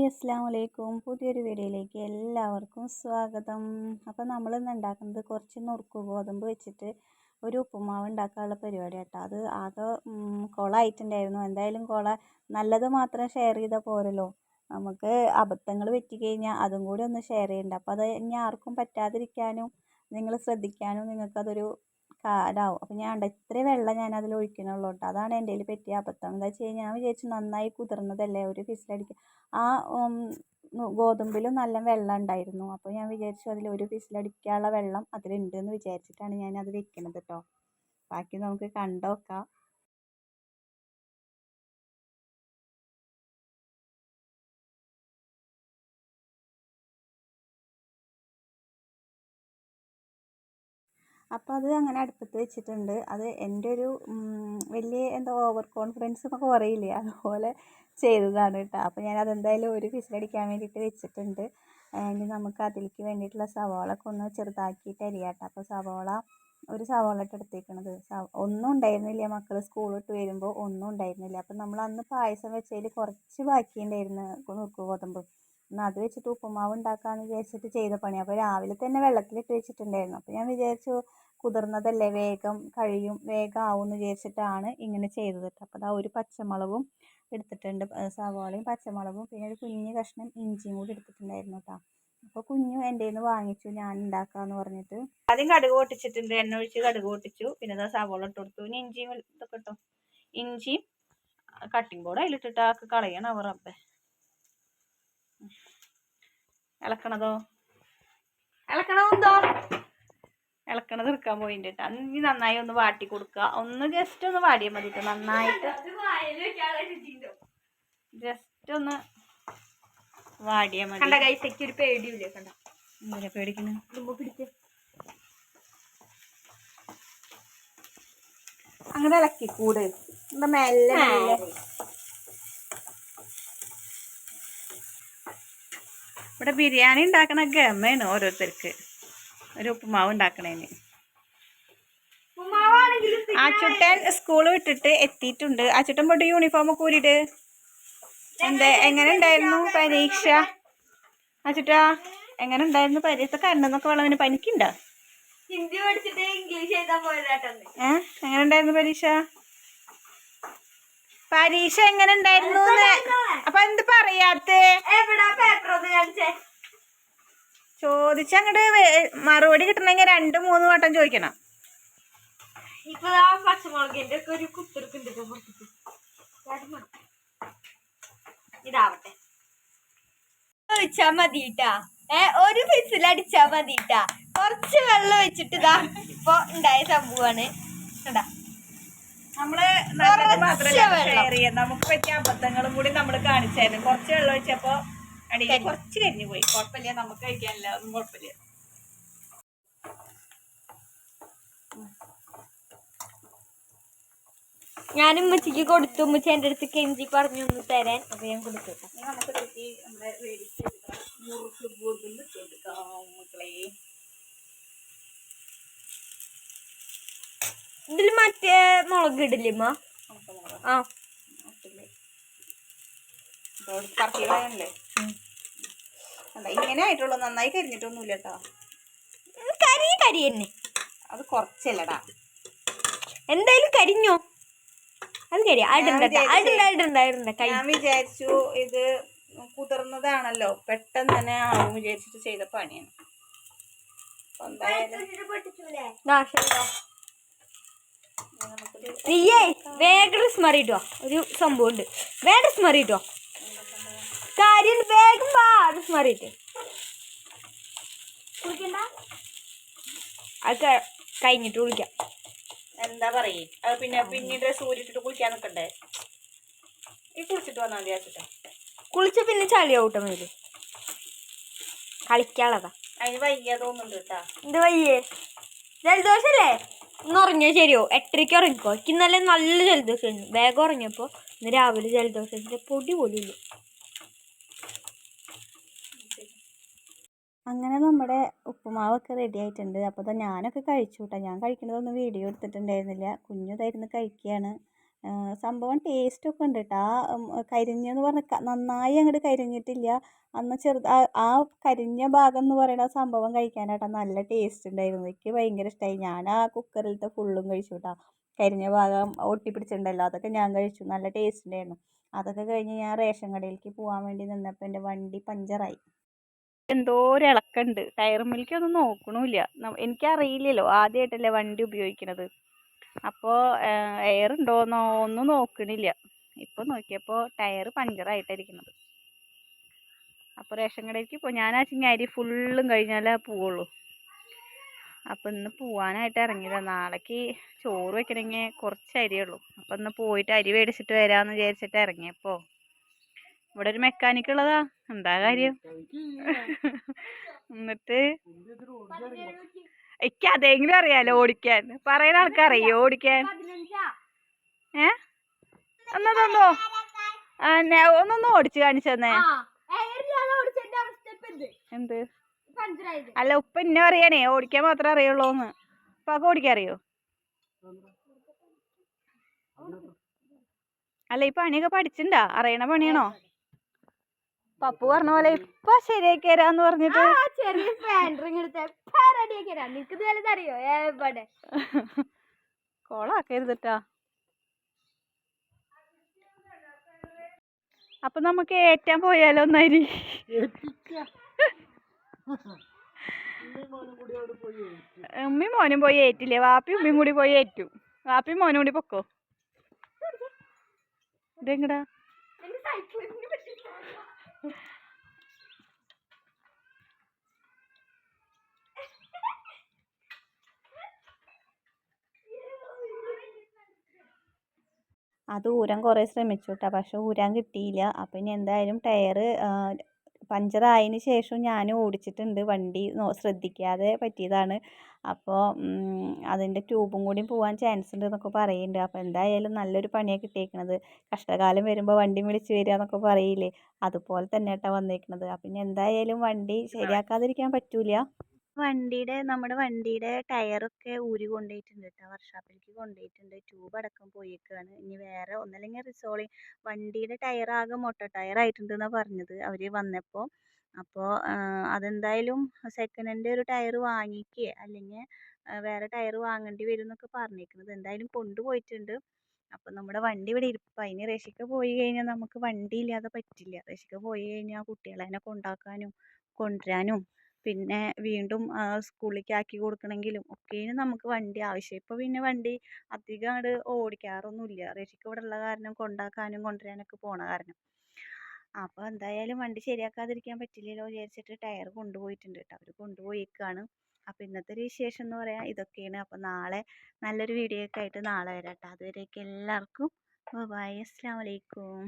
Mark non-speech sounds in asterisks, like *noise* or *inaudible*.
Hi അസ്സാം വലൈക്കും പുതിയൊരു വീഡിയോയിലേക്ക് എല്ലാവർക്കും സ്വാഗതം. അപ്പോൾ നമ്മൾ ഇന്ന് ഉണ്ടാക്കുന്നത് കുറച്ച് നുറുക്ക് ഗോതമ്പ് വെച്ചിട്ട് ഒരു ഉപ്പുമാവ് ഉണ്ടാക്കാനുള്ള പരിപാടി കേട്ടോ അത് ആകെ കുളമായിട്ടുണ്ടായിരുന്നു എന്തായാലും കുള നല്ലത് മാത്രം ഷെയർ ചെയ്താൽ പോരല്ലോ. നമുക്ക് അബദ്ധങ്ങൾ പറ്റിക്കഴിഞ്ഞാൽ അതും കൂടി ഒന്ന് ഷെയർ ചെയ്യണ്ട. അപ്പോൾ അത് ഇനി ആർക്കും പറ്റാതിരിക്കാനും നിങ്ങൾ ശ്രദ്ധിക്കാനും നിങ്ങൾക്കതൊരു ഇതാവും അപ്പോൾ ഞാൻ ഉണ്ട് ഇത്രയും വെള്ളം ഞാൻ അതിൽ ഒഴിക്കണുള്ളൂ കേട്ടോ. അതാണ് എന്റെ കയ്യിൽ പറ്റിയ അബദ്ധം. എന്താ വെച്ച് കഴിഞ്ഞാൽ ഞാൻ വിചാരിച്ചു നന്നായി കുതിർന്നതല്ലേ ഒരു ഫിസിലടിക്കുക ആ ഗോതമ്പിലും നല്ല വെള്ളം ഉണ്ടായിരുന്നു. അപ്പോൾ ഞാൻ വിചാരിച്ചു അതിൽ ഒരു ഫിസിലടിക്കാനുള്ള വെള്ളം അതിലുണ്ടെന്ന് വിചാരിച്ചിട്ടാണ് ഞാൻ അത് വെക്കണത് കേട്ടോ. ബാക്കി നമുക്ക് കണ്ടു നോക്കാം. അപ്പോൾ അത് അങ്ങനെ അടുപ്പത്ത് വെച്ചിട്ടുണ്ട്. അത് എന്റെ ഒരു വലിയ എന്തോ ഓവർ കോൺഫിഡൻസ് എന്നൊക്കെ പറയില്ലേ? അതുപോലെ ചെയ്തതാണ് കേട്ടോ. അപ്പോൾ ഞാൻ അതെന്തായാലും ഒരു വിസിലടിക്കാൻ വേണ്ടിയിട്ട് വെച്ചിട്ടുണ്ട്. ഇനി നമുക്ക് അതിലേക്ക് വേണ്ടിയിട്ടുള്ള സവാളൊക്കെ ഒന്ന് ചെറുതാക്കിയിട്ട് അരിയാം കേട്ടോ അപ്പോൾ സവാള ഒരു സവാള ഇട്ട് എടുത്തേക്കണത്. ഒന്നും ഉണ്ടായിരുന്നില്ല. മക്കൾ സ്കൂൾ വിട്ട് വരുമ്പോൾ ഒന്നും ഉണ്ടായിരുന്നില്ല. അപ്പം നമ്മൾ അന്ന് പായസം വെച്ചതിൽ കുറച്ച് ബാക്കിയുണ്ടായിരുന്നു. നുറുക്ക് ഗോതമ്പ്. എന്നാൽ അത് വെച്ചിട്ട് ഉപ്പുമാവ് ഉണ്ടാക്കാമെന്ന് വിചാരിച്ചിട്ട് ചെയ്ത പണി. അപ്പോൾ രാവിലെ തന്നെ വെള്ളത്തിലിട്ട് വെച്ചിട്ടുണ്ടായിരുന്നു. അപ്പോൾ ഞാൻ വിചാരിച്ചു കുതിർന്നതല്ലേ വേഗം കഴിയും വേഗം ആവും എന്ന് വിചാരിച്ചിട്ടാണ് ഇങ്ങനെ ചെയ്തത് അപ്പോൾ അതാ ഒരു പച്ചമുളകും എടുത്തിട്ടുണ്ട് സവാളയും പച്ചമുളകും പിന്നെ ഒരു കുഞ്ഞ് കഷ്ണം ഇഞ്ചിയും കൂടി എടുത്തിട്ടുണ്ടായിരുന്നു കേട്ടോ. അപ്പോൾ കുഞ്ഞു എന്റെ നിന്ന് വാങ്ങിച്ചു ഞാൻ ഉണ്ടാക്കാമെന്ന് പറഞ്ഞിട്ട്. ആദ്യം കടുക് പൊട്ടിച്ചിട്ടുണ്ട് എണ്ണ ഒഴിച്ച് കടുക് പൊട്ടിച്ചു. പിന്നെ ദാ സവാള ഇട്ട് കൊടുത്തു. പിന്നെ ഇഞ്ചിയും ഇതൊക്കെ ഇട്ടോ. ഇഞ്ചിയും കട്ടിങ് ബോർഡ് അതിലിട്ടിട്ട് ആക്കി കളയണം അവർ റബ്ബേ. ഇളക്കണതോ? ഇളക്കണതെന്തോ? ഇളക്കണത് എടുക്കാൻ പോയിട്ടുണ്ട് കേട്ടോ ഇനി നന്നായി ഒന്ന് വാട്ടി കൊടുക്കുക. ഒന്ന് ജസ്റ്റ് ഒന്ന് വാടിയാൽ മതി കേട്ടോ നന്നായിട്ട് ജസ്റ്റ് ഒന്ന് വാടിയാൽ മതി. കണ്ട കൈസയ്ക്ക് ഒരു പേടിയില്ലേ കണ്ട? പിടിച്ച് അങ്ങനെ ഇളക്കി കൂടെ. എന്താ മെല്ലെ മെല്ലെ ഇവിടെ ബിരിയാണി ഉണ്ടാക്കണ ഗമയാണ് ഓരോരുത്തർക്ക്. ഒരു ഉപ്പുമാവ് ഉണ്ടാക്കണേന്. ആ ചുട്ടൻ സ്കൂൾ വിട്ടിട്ട് എത്തിയിട്ടുണ്ട്. ആ ചുട്ടൻ പോയിട്ട് യൂണിഫോം ഒക്കെ ഊരിട്ട് എന്താ എങ്ങനെ ഉണ്ടായിരുന്നു പരീക്ഷ? ആ ആച്ചുട്ടാ എങ്ങനെ ഉണ്ടായിരുന്നു പരീക്ഷ കണ്ണെന്നൊക്കെ വളവിന് പനിക്കുണ്ടോ? ഹിന്ദി പഠിച്ചിട്ട് ഇംഗ്ലീഷ് എഴുതാൻ പോയതാട്ടെ ഏഹ് എങ്ങനെ ഉണ്ടായിരുന്നു പരീക്ഷ? പരീക്ഷ എങ്ങനെ ഉണ്ടായിരുന്നു അപ്പൊ എന്ത് പറയാത്തേ? ചോദിച്ച ചോദിച്ചങ്ങട് മറുപടി കിട്ടണമെങ്കിൽ രണ്ട് മൂന്ന് വട്ടം ചോദിക്കണം. ഇപ്പൊ ആ പച്ചമുളകിന്റെ ഒക്കെ ഒരു കുത്തിരിക്കുണ്ട് പുറത്തേക്ക് ഇതാവട്ടെ. ഒഴിച്ചാ മതിട്ടാ. ഏ ഒരു ഫിസിൽ അടിച്ചാ മതിട്ടാ. കുറച്ച് വെള്ളം ഒഴിച്ചിട്ട് ഇതാ ഇപ്പൊ ഉണ്ടായ സംഭവമാണ്. കണ്ടാ. നമ്മൾ മാത്രമല്ല നമുക്ക് പറ്റിയ അബദ്ധങ്ങളും കൂടി നമ്മൾ കാണിച്ചായിരുന്നു. കുറച്ച് വെള്ളം വെച്ചപ്പോ അടിയിൽ കുറച്ച് കരിഞ്ഞു പോയി. കുഴപ്പമില്ല നമുക്ക് കഴിക്കാനില്ല. അതൊന്നും കുഴപ്പമില്ല. ഞാൻ ഉമ്മച്ചിക്ക് കൊടുത്തു. ഉമ്മച്ചി എന്റെ അടുത്ത് കെഞ്ചി പറഞ്ഞു ഒന്ന് തരാൻ. അപ്പൊ ഞാൻ കൊടുത്തു. നമുക്ക് നമ്മുടെ മുറുക്ക് ഗോതമ്പ് ഇട്ട് കൊടുക്കാം മക്കളെ ഇതിൽ മറ്റേ മുളക് ഇടില്ലേ ആ. ഇങ്ങനെ ആയിട്ടുള്ളൂ. നന്നായി കരിഞ്ഞിട്ടൊന്നുമില്ല കേട്ടോ. കരി കരി തന്നെ അത് കുറച്ചല്ലടാ. എന്തായാലും കരിഞ്ഞോ? അത് കരി. വിചാരിച്ചേ- ഞാൻ ഇത് കുതിർന്നതാണല്ലോ. പെട്ടെന്ന് തന്നെ ആവും വിചാരിച്ചിട്ട് ചെയ്ത പണിയാണ്. എന്തായാലും. നീയേ വേഗം ഡ്രസ് ഒരു സംഭവം ഉണ്ട് വേഗം മറിയിട്ടോ കാര്യം വേഗം വാ ഡ്രസ് മാറിയിട്ട് അത് കഴിഞ്ഞിട്ട് വിളിക്കാം എന്താ പറയേ? അത് പിന്നെ പിന്നീട് സൂര്യട്ടിട്ട് കുളിക്കാൻ നിൽക്കണ്ടേ ഈ കുളിച്ചിട്ട് വന്നാൽ മതി ആച്ചിട്ടാ കുളിച്ച പിന്നെ ചളിയാവട്ടെ മേൽ കളിക്കാനുള്ളതാ. അതിന് വയ്യ തോന്നുന്നുണ്ട് കേട്ടാ. എന്ത് വയ്യേ? ജലദോഷല്ലേ? ഒന്ന് ഉറങ്ങിയാൽ ശരിയോ? എട്ടരയ്ക്ക് ഉറങ്ങിക്കോ? എനിക്ക് ഇന്നലെ നല്ല ജലദോഷമായിരുന്നു വേഗം ഉറങ്ങിയപ്പോൾ ഇന്ന് രാവിലെ ജലദോഷത്തിന്റെ പൊടി പോലും അങ്ങനെ നമ്മുടെ ഉപ്പുമാവൊക്കെ റെഡി ആയിട്ടുണ്ട്. അപ്പോൾ ഞാനൊക്കെ കഴിച്ചു കേട്ടോ. ഞാൻ കഴിക്കുന്നതൊന്നും വീഡിയോ എടുത്തിട്ടുണ്ടായിരുന്നില്ല. കുഞ്ഞു തരുന്ന് കഴിക്കുകയാണ് സംഭവം ടേസ്റ്റ് ഒക്കെ ഉണ്ട് കേട്ടോ ആ കരിഞ്ഞെന്ന് പറഞ്ഞാൽ നന്നായി അങ്ങോട്ട് കരിഞ്ഞിട്ടില്ല. അന്ന് ചെറുത് ആ കരിഞ്ഞ ഭാഗം എന്ന് പറയുന്ന സംഭവം കഴിക്കാനായിട്ടാ നല്ല ടേസ്റ്റ് ഉണ്ടായിരുന്നു. എനിക്ക് ഭയങ്കര ഇഷ്ടമായി ഞാൻ ആ കുക്കറിലത്തെ ഫുള്ളും കഴിച്ചു കേട്ടോ കരിഞ്ഞ ഭാഗം ഒട്ടിപ്പിടിച്ചിട്ടുണ്ടല്ലോ അതൊക്കെ ഞാൻ കഴിച്ചു. നല്ല ടേസ്റ്റ് ഉണ്ടായിരുന്നു. അതൊക്കെ കഴിഞ്ഞ് ഞാൻ റേഷൻ കടയിലേക്ക് പോകാൻ വേണ്ടി നിന്നപ്പോൾ എന്റെ വണ്ടി പഞ്ചറായി. എന്തോ ഒരു ഇളക്കുണ്ട്. ടയർ മിൽക്കൊന്നും നോക്കണമില്ല എനിക്കറിയില്ലല്ലോ ആദ്യമായിട്ടല്ലേ വണ്ടി ഉപയോഗിക്കണത്. അപ്പോൾ എയർ ഉണ്ടോയെന്നോ ഒന്നും നോക്കണില്ല. ഇപ്പോൾ നോക്കിയപ്പോൾ ടയർ പഞ്ചറായിട്ടായിരിക്കുന്നത് അപ്പോൾ റേഷൻ കടയിലേക്ക് ഇപ്പോൾ ഞാൻ ആ അരി ഫുള്ളും കഴിഞ്ഞാലേ പോവുള്ളൂ. അപ്പോൾ ഇന്ന് പോവാനായിട്ട് ഇറങ്ങിയത്. നാളേക്ക് ചോറ് വെക്കണമെങ്കിൽ കുറച്ച് അരിയേ ഉള്ളൂ അപ്പോൾ ഇന്ന് പോയിട്ട് അരി മേടിച്ചിട്ട് വരാമെന്ന് വിചാരിച്ചിട്ട് ഇറങ്ങിയപ്പോൾ ഇവിടെ ഒരു മെക്കാനിക് ഉള്ളതാ എന്താ കാര്യം *laughs* എന്നിട്ട് എനിക്ക് അതെങ്കിലും അറിയാലോ ഓടിക്കാൻ. പറയുന്ന ആൾക്കറിയോ ഓടിക്കാൻ? ഏ? എന്നാ തന്നോ ഒന്നൊന്ന് ഓടിച്ച് കാണിച്ചു തന്നെ എന്ത്? അല്ല ഉപ്പ എന്നെ അറിയാനേ ഓടിക്കാൻ മാത്രമേ അറിയുള്ളൂന്ന്. ഉപ്പാക്ക് ഓടിക്കാൻ അറിയോ? അല്ല ഈ പണിയൊക്കെ പഠിച്ചിണ്ടാ? അറിയണ പണിയാണോ? പപ്പു പറഞ്ഞ പോലെ ഇപ്പൊ ശരിയാക്കി തരാന്ന് പറഞ്ഞിട്ട് ചെറിയ പാൻഡറിങ് എടുത്ത് റെഡിയാക്കി തരാം നിനക്ക് ഇത് വലുത് അറിയോ എവിടെ? കോളാക്കരുതട്ടാ. അപ്പൊ നമുക്ക് ഏറ്റാൻ പോയാലോ ഒന്നരി ഉമ്മി മോനും പോയി ഏറ്റില്ലേ? വാപ്പി ഉമ്മയും കൂടി പോയി ഏറ്റു. വാപ്പി മോനും കൂടി പൊക്കോ? ഇതെങ്ങടാ? അത് ഊരാൻ കുറേ ശ്രമിച്ചു കേട്ടോ പക്ഷെ ഊരാൻ കിട്ടിയില്ല. അപ്പം ഇനി എന്തായാലും ടയർ പഞ്ചറായതിന് ശേഷം ഞാൻ ഓടിച്ചിട്ടുണ്ട് വണ്ടി ശ്രദ്ധിക്കാതെ പറ്റിയതാണ്. അപ്പോൾ അതിന്റെ ട്യൂബും കൂടി പോകാൻ ചാൻസ് ഉണ്ട് എന്നൊക്കെ പറയുന്നുണ്ട് അപ്പോൾ എന്തായാലും നല്ലൊരു പണിയാണ് കിട്ടിയേക്കണത്. കഷ്ടകാലം വരുമ്പോൾ വണ്ടി വിളിച്ച് വരിക എന്നൊക്കെ പറയില്ലേ. അതുപോലെ തന്നെ കേട്ടോ വന്നേക്കണത്. അപ്പം ഇനി എന്തായാലും വണ്ടി ശരിയാക്കാതിരിക്കാൻ പറ്റൂല. വണ്ടിയുടെ നമ്മുടെ വണ്ടിയുടെ ടയറൊക്കെ ഊരി കൊണ്ടുപോയിട്ടുണ്ട് കേട്ടോ വർക്ക്ഷോപ്പിലേക്ക് കൊണ്ടുപോയിട്ടുണ്ട് ട്യൂബ് അടക്കം പോയേക്കാണ്. ഇനി വേറെ ഒന്നല്ലെങ്കിൽ റിസോളിങ്. വണ്ടിയുടെ ടയർ ആകെ മൊട്ട ടയർ ആയിട്ടുണ്ടെന്നാണ് പറഞ്ഞത് അവർ വന്നപ്പോൾ അപ്പോൾ അതെന്തായാലും സെക്കൻഡ് ഹാൻഡ് ഒരു ടയർ വാങ്ങിക്കുക അല്ലെങ്കിൽ വേറെ ടയർ വാങ്ങേണ്ടി വരും എന്നൊക്കെ പറഞ്ഞേക്കുന്നത് എന്തായാലും കൊണ്ടുപോയിട്ടുണ്ട്. അപ്പം നമ്മുടെ വണ്ടി ഇവിടെ ഇരിപ്പം ഇനി രക്ഷിക്ക പോയി കഴിഞ്ഞാൽ നമുക്ക് വണ്ടി ഇല്ലാതെ പറ്റില്ല. രക്ഷിക്ക പോയി കഴിഞ്ഞാൽ കുട്ടികളെ കൊണ്ടാക്കാനും കൊണ്ടുവരാനും പിന്നെ വീണ്ടും സ്കൂളിലേക്ക് ആക്കി കൊടുക്കണമെങ്കിലും ഒക്കെയും നമുക്ക് വണ്ടി ആവശ്യം. ഇപ്പോൾ പിന്നെ വണ്ടി അധികം അങ്ങോട്ട് ഓടിക്കാറൊന്നുമില്ല റഷിക്ക ഇവിടെ ഉള്ള കാരണം കൊണ്ടാക്കാനും കൊണ്ടുവരാനൊക്കെ പോണ കാരണം. അപ്പോൾ എന്തായാലും വണ്ടി ശരിയാക്കാതിരിക്കാൻ പറ്റില്ലല്ലോ വിചാരിച്ചിട്ട് ടയർ കൊണ്ടുപോയിട്ടുണ്ട് കേട്ടോ അവർ കൊണ്ടുപോയേക്കാണ്. അപ്പോൾ ഇന്നത്തെ ഒരു വിശേഷം എന്ന് പറയാൻ ഇതൊക്കെയാണ്. അപ്പോൾ നാളെ നല്ലൊരു വീഡിയോ ഒക്കെ ആയിട്ട് നാളെ വരാം കേട്ടോ അതുവരേക്കും എല്ലാവർക്കും. ബൈ അസ്സാം വലൈക്കും